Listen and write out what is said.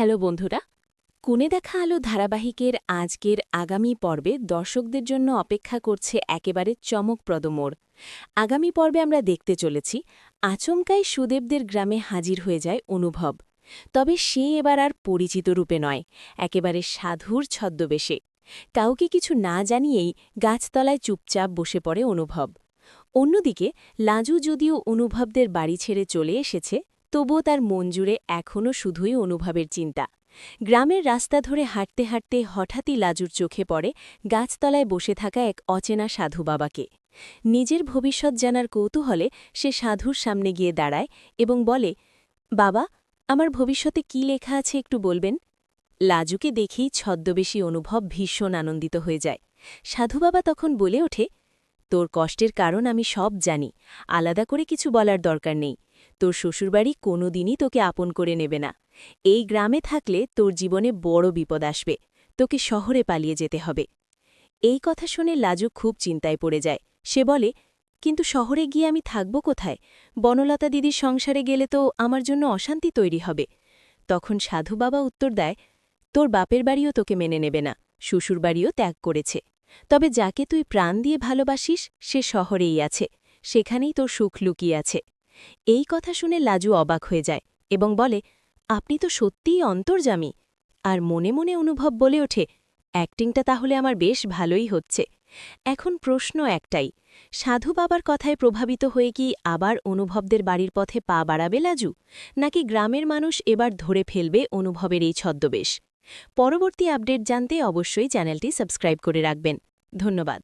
Hello বন্ধুরা কুনে দেখা আলো ধারাবাহিকের আজকের আগামী পর্বে দর্শকদের জন্য অপেক্ষা করছে একেবারে চমকপ্রদ মোড়। আগামী পর্বে আমরা দেখতে চলেছি, আচমকাই সুদেবদের গ্রামে হাজির হয়ে যায় অনুভব। তবে সে এবার আর পরিচিত রূপে নয়, একেবারে সাধুর ছদ্মবেশে। কাউকে কিছু না জানিয়েই গাছতলায় চুপচাপ বসে পড়ে অনুভব। অন্যদিকে, লাজু যদিও অনুভবদের বাড়ি ছেড়ে চলে এসেছে তবুও তার মন জুড়ে এখনও শুধুই অনুভবের চিন্তা। গ্রামের রাস্তা ধরে হাঁটতে হাঁটতে হঠাৎই লাজুর চোখে পড়ে গাছতলায় বসে থাকা এক অচেনা সাধু বাবাকে। নিজের ভবিষ্যৎ জানার কৌতূহলে সে সাধুর সামনে গিয়ে দাঁড়ায় এবং বলে, বাবা, আমার ভবিষ্যতে কি লেখা আছে একটু বলবেন? লাজুকে দেখেই ছদ্মবেশী অনুভব ভীষণ আনন্দিত হয়ে যায়। সাধু বাবা তখন বলে ওঠে, তোর কষ্টের কারণ আমি সব জানি, আলাদা করে কিছু বলার দরকার নেই। তোর শ্বশুরবাড়ি কোনো দিনই তোকে আপন করে নেবে না। এই গ্রামে থাকলে তোর জীবনে বড় বিপদ আসবে। তোকে শহরে পালিয়ে যেতে হবে। এই কথা শুনে লাজু খুব চিন্তায় পড়ে যায়। সে বলে, কিন্তু শহরে গিয়ে আমি থাকব কোথায়? বনলতা দিদির সংসারে গেলে তো আমার জন্য অশান্তি তৈরি হবে। তখন সাধু বাবা উত্তর দেয়, তোর বাপের বাড়িও তোকে মেনে নেবে না। শ্বশুরবাড়িও ত্যাগ করেছে। তবে যাকে তুই প্রাণ দিয়ে ভালোবাসিস, সে শহরেই আছে। সেখানেই তোর সুখ লুকিয়ে আছে। এই কথা শুনে লাজু অবাক হয়ে যায় এবং বলে, আপনি তো সত্যিই অন্তর্জামী আর মনে মনে অনুভব বলে ওঠে, অ্যাক্টিংটা তাহলে আমার বেশ ভালোই হচ্ছে। এখন প্রশ্ন একটাই, সাধু বাবার কথায় প্রভাবিত হয়ে কি আবার অনুভবদের বাড়ির পথে পা বাড়াবে লাজু? নাকি গ্রামের মানুষ এবার ধরে ফেলবে অনুভবের এই ছদ্মবেশ? পরবর্তী আপডেট জানতে অবশ্যই চ্যানেলটি সাবস্ক্রাইব করে রাখবেন। ধন্যবাদ।